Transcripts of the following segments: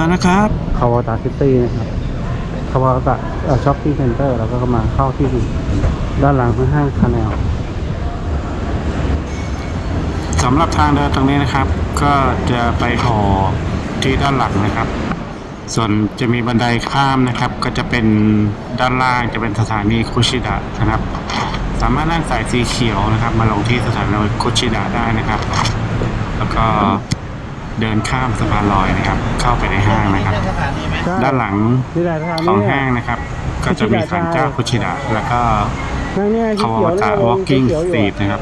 ามตัวโกมานะครับ คาวาตาซิตี้นะครับ คาวาตาช็อปปิ้งเซ็นเตอร์แล้วก็มาเข้าที่ด้านหลังของห้างคาแนลสำหรับทางเดินตรงนี้นะครับ ก็จะไปหอที่ด้านหลังนะครับ ส่วนจะมีบันไดข้ามนะครับ ก็จะเป็นด้านล่างจะเป็นสถานีคุชิดะนะครับ สามารถนั่งสายสีเขียวนะครับ มาลงที่สถานีคุชิดะได้นะครับ แล้วก็ เดินข้ามสะพานลอยนะครับ เข้าไปในห้างนะครับ ด้านหลังที่ไหนทางของนี้ห้างนะครับ ก็จะมีศาลเจ้าคุชิดะแล้วก็นั่งเนี่ยคาวาตะ walking street นะครับ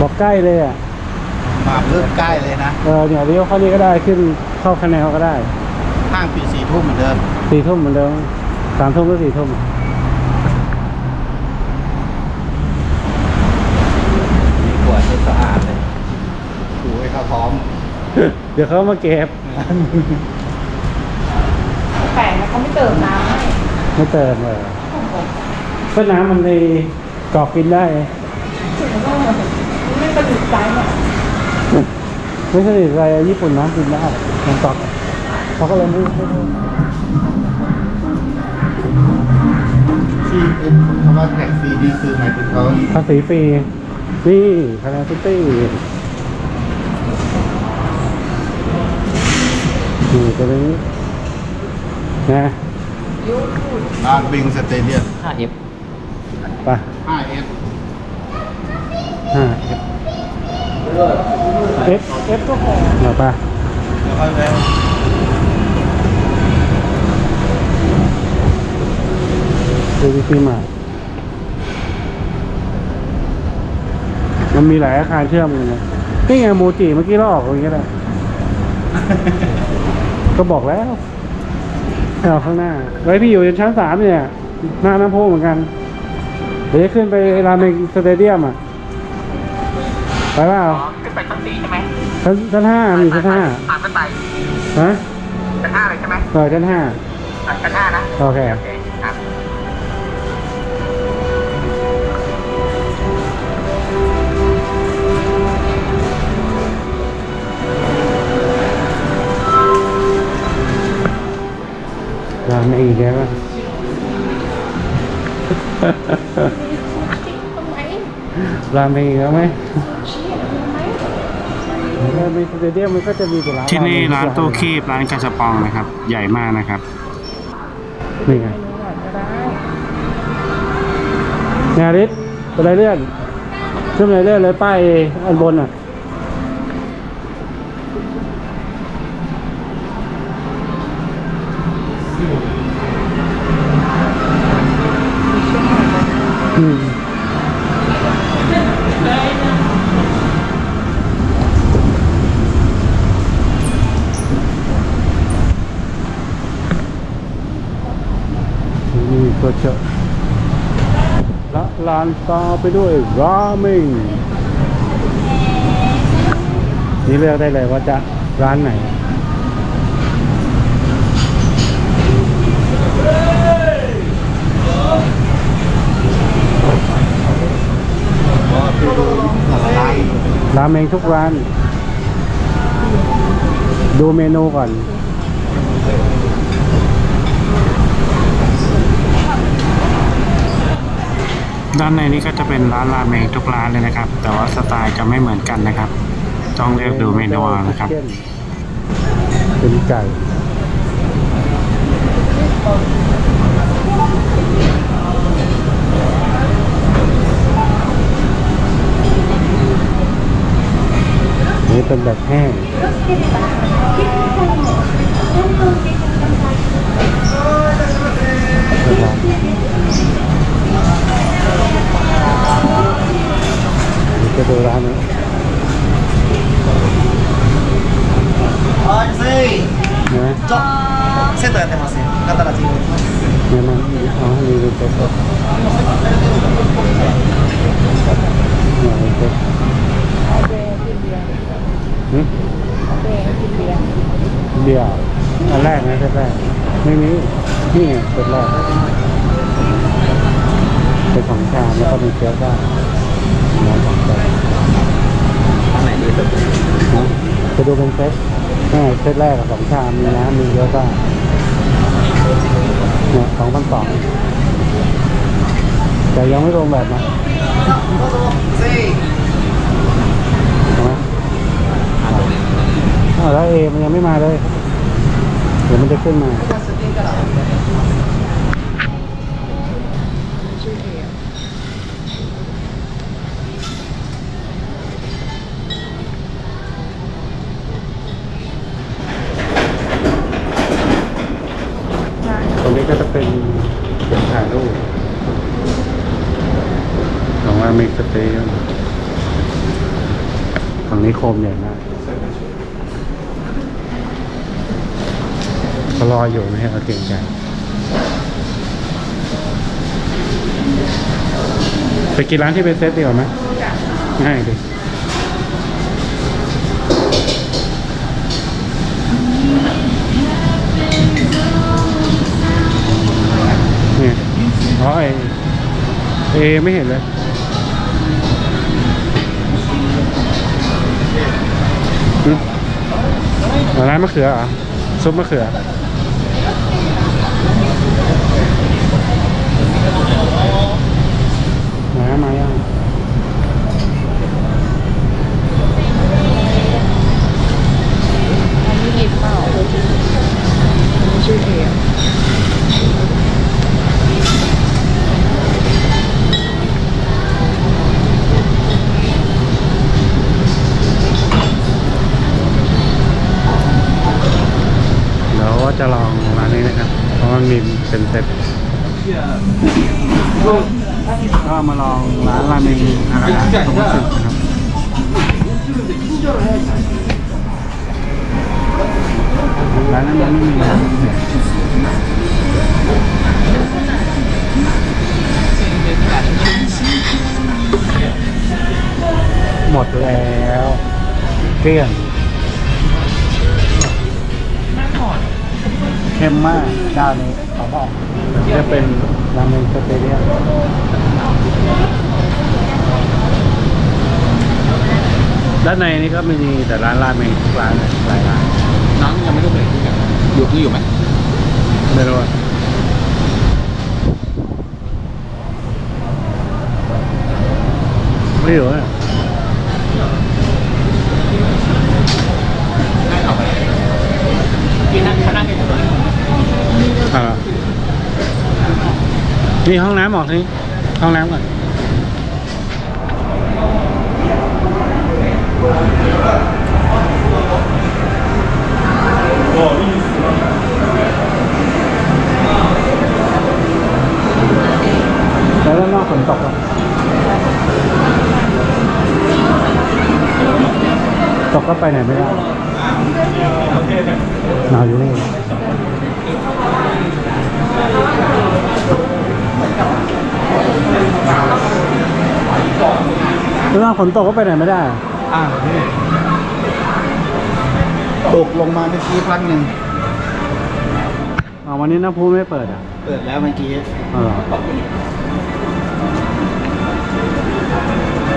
บอกใกล้เลยอะมาเพิ่มใกล้เลยนะ เออเนี่ยเลี้ยวเข้านี่ก็ได้ขึ้นเข้าคาแนลก็ได้ห้างปีสี่ทุ่มเหมือนเดิมสี่ทุ่มเหมือนเดิมสามทุ่มหรือสี่ทุ่มมีขวดที่สะอาดเลยถูให้เขาพร้อม เดี๋ยวเขามาเก็บแปลกนะเขาไม่เติมน้ำให้ไม่เติมเลยก็น้ำมันในกรอกกินได้ถึงว่าไม่ประดิษฐ์ใจเนี่ยไม่สนิทอะไรญี่ปุ่นน้ำกินได้น้ำกรอกเขาก็เลยไม่ไม่ไม่ที่คำว่าแท็กซี่นี่คือหมายถึงเขาภาษีฟรีนี่คาแนลซิ ตี้นี่ตัวนี้นะลานบิงสเตเดียม 5F ไป 5S ห้าเอฟเอฟก็พอเอาไปแล้วก็แล้วดูดีซีมา มันมีหลายอาคารเชื่อมกันนะนี่ไงโมจิเมื่อกี้เราออกอย่างเงี้ยแหละ ก็บอกแล้วเอาข้างหน้า ไว้พี่อยู่ชั้นสามเนี่ยหน้าน้ำพุเหมือนกัน เดี๋ยวจะขึ้นไปรามเมงสเตเดียมอะ ไปเปล่าขึ้นไปชั้นสี่ใช่ไหมชั้นชั้นห้ามีชั้นห้าอ่านขึ้นไปฮะชั้นห้าเลยใช่ไหมเออชั้นห้าอ่านชั้นห้านะ โอเค รับรามเมงอีกแล้วอะตรงไหนรามเมงอีกแล้วไหมชี้ตรงไหนรามเมงสเตเดียมมันก็จะมีแต่ร้านที่นี่ร้านเมงตู้คีบร้านกาชาปองนะครับ ใหญ่มากนะครับ นี่ไงดูก่อนก็ได้แนวริสบันไดเลื่อนขึ้นบันไดเลื่อนเลยป้ายอันบนอะ อืมนี่ก็จะละลานตาไปด้วยราเมงนี่เลือกได้เลยว่าจะร้านไหน ก็คือดูอะไร ราเมงทุกร้าน ดูเมนูก่อน ด้านในนี้ก็จะเป็นร้านราเมงทุกร้านเลยนะครับ แต่ว่าสไตล์จะไม่เหมือนกันนะครับ ต้องเลือกดูเมนูนะครับ เป็นไก่ เนี่ยมันเอาให้ดูเต็มๆเนี่ยเต็เบย์กินเบียร์เอาเบย์กินเบียร์เดี๋ยวอันแรกนะเซตแรกไม่มีนี่ไงเซตแรกเป็นของชาแล้วก็มีเกี๊ยวได้น้ำของชาอันไหนดีสุดนะจะดูเป็นเซตอ่เซตแรกอะสองชามมีน้ำมีเยอะก็ เนี่ยสองพันสองแต่ยังไม่รวมแบบนะใช่ไหมแล้วเอมันยังไม่มาเลย เดี๋ยวมันจะขึ้นมา ก็จะเป็นจุดถ่ายรูปของว่ามิกสเตย์ฝั่งนี้โคมใหญ่มากก็รออยู่ไม่ให้เราเกรงใจไปกินร้านที่เป็นเซตดีกว่าไหมง่ายดิ เอไม่เห็นเลยหึอ๋อร้านมะเขืออะซุปมะเขือ มามายัง อันนี้หยิบเปล่าอันนี้ชื่อเอ เดี๋ยวจะลองร้านนี้นะครับ เพราะมันมีเป็นเซ็ตก็มาลอง ร้านราเมงอาราตรงสึกนะครับร้านนั้นมันไม่มีนหมดแล้วเกลี้ยงเข้มมากเจ้านี้ขอบอกจะเป็นราเมงสเตเดียม ด้านในนี่ก็มีแต่ร้านราเมงทุกร้านเลยหลายร้านน้องยังไม่รู้เลยอยู่คืออยู่ไหมไม่รู้อะไม่อยู่อะกินนั่งเขานั่งกันอยู่เลยอ่านี่ห้องน้ำออกทีห้องน้ำก่อน กก็ไปไหนไม่ได้หนาวอยู่นี่เวลาฝนตกก็ไปไหนไม่ได้ อ่านี่ตกลงมาเมื่อกี้พักหนึ่งอ๋อวันนี้น้ำพุไม่เปิดอะ เปิดแล้วเมื่อกี้อ๋อเหรอ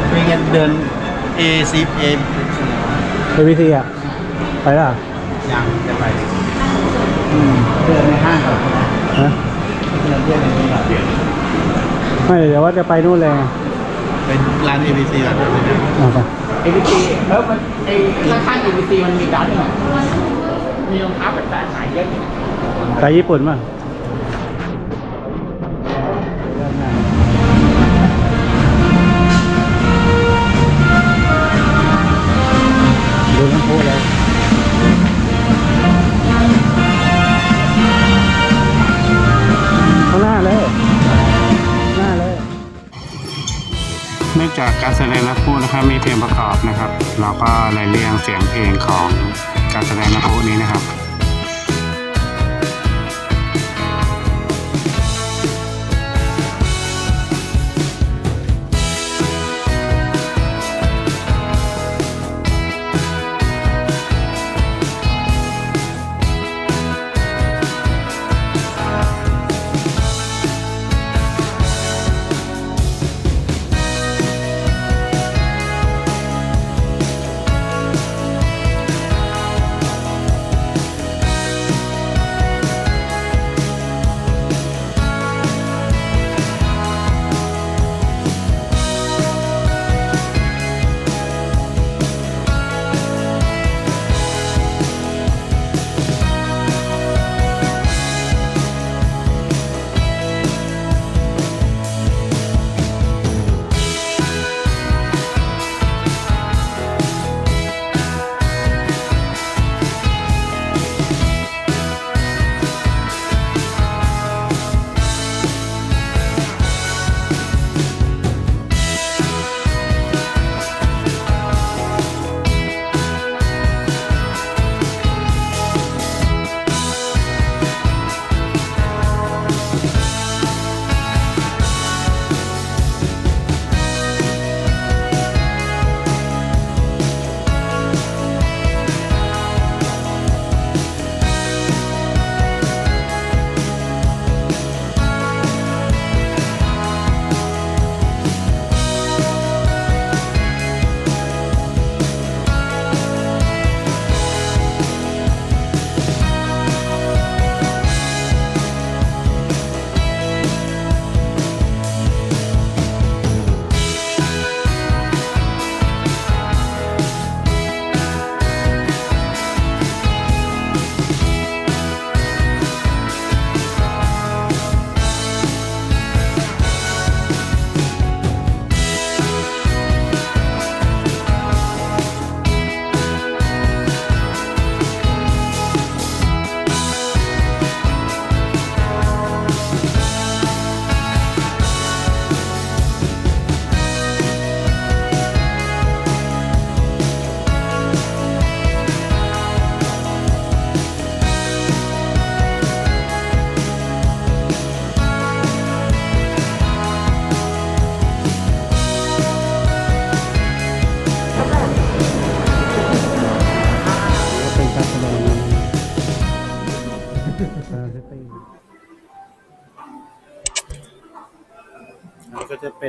เป็นไงเดิน A C A เอวีซีอะ ไปล่ะยังจะไปอืมเดินในห้างก่อนฮะเดินเที่ยวในนี้ก่อนไม่เดี๋ยวว่าจะไปนู่นเลยไงเป็นร้าน A B C ก่อนเอาไป เอวีซีเออมันไอ้ข้างๆเอวีซีมันมีร้านหนึ่งมีรองเท้าแปลกๆขายเยอะอยู่ไปญี่ปุ่นป่ะ การแสดงนักพูดนะครับมีเพลงประกอบนะครับ เราก็เลยเรียงเสียงเพลงของการแสดงนักพูดนี้นะครับ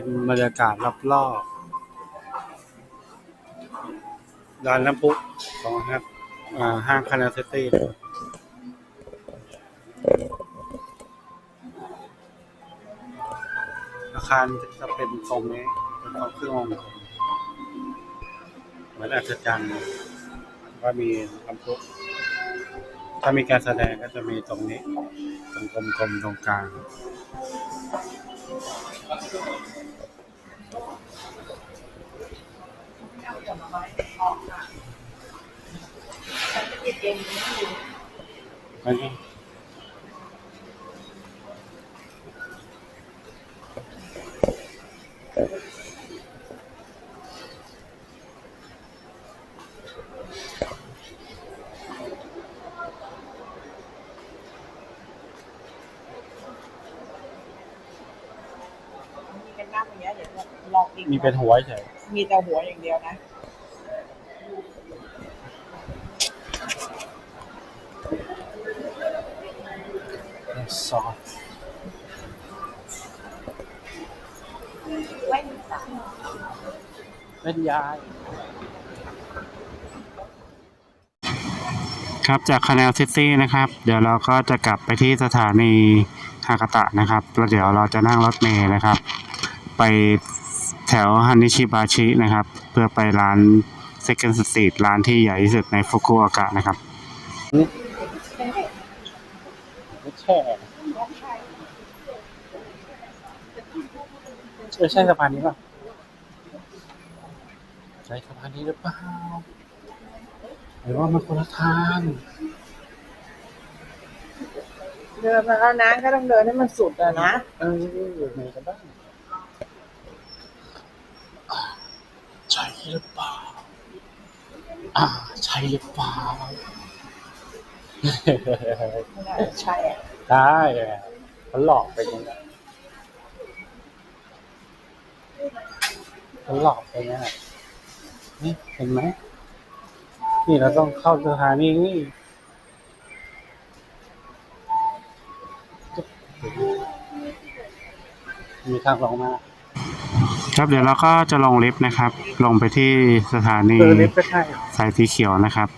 เป็นบรรยากาศรอบๆร้านน้ำพุของครับห้างคานาเซตี้อาคารจะเป็นทรงนี้เป็นทรงเครื่ององค์เหมือนอัศจรรย์ว่ามีน้ำพุถ้ามีการแสดงก็จะมีตรงนี้ ตรงกลมๆตรงกลาง เป็นหน้าอย่างเงี้ยเดี๋ยวลองอีกมีเป็นหัวเฉยมีแต่หัวอย่างเดียวนะ เป็นยาย ครับจากคา n น l ซิตี้นะครับ เดี๋ยวเราก็จะกลับไปที่สถานีฮากาตะนะครับแล้วเดี๋ยวเราจะนั่งรถเมล์นะครับ ไปแถวฮันนิชิบาชินะครับ เพื่อไปร้าน Second Street ร้านที่ใหญ่ที่สุดในฟุกุโอกะนะครับไม่ใช่เออใช่สะพานนี้ป่ะใช่สะพานนี้หรือเปล่าหรือว่ามันคนละทางเดินมาแล้วนะก็ต้องเดินให้มันสุดอะนะเออไหนกันบ้างใช่หรือเปล่าอ่าใช่หรือเปล่าไม่น่าจะใช่อะได้เขาหลอกไปอย่างนั้นเขาหลอกไปอย่างนั้น นี่เห็นไหม นี่เราต้องเข้าสถานีนี่มีทางลงมา ครับเดี๋ยวเราก็จะลงลิฟต์นะครับ ลงไปที่สถานีเออลิฟต์ก็ใช่สายสีเขียวนะครับ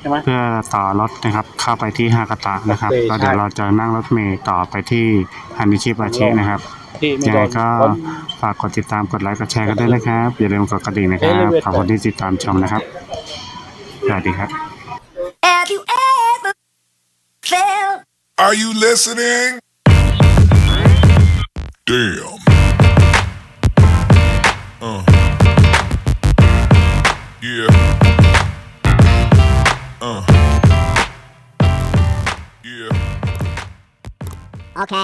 ใช่ไหม เพื่อต่อรถนะครับ เข้าไปที่ฮากาตะนะครับโอเคแล้วเดี๋ยวใช่เราจะนั่งรถเมล์ต่อไปที่ฮันนิชิบาชินะครับ ที่ไม่ยังโดไงนก็รถฝากกดติดตามกดไลค์กดแชร์กันด้วยนะครับ อย่าลืมกดกระดิ่งนะครับ Elevator ขอบคุณที่ติดตามชมนะครับสวัสดีครับ Have you ever felt Are you listening? Damn. Uh. Yeah. Uh. Yeah. okay?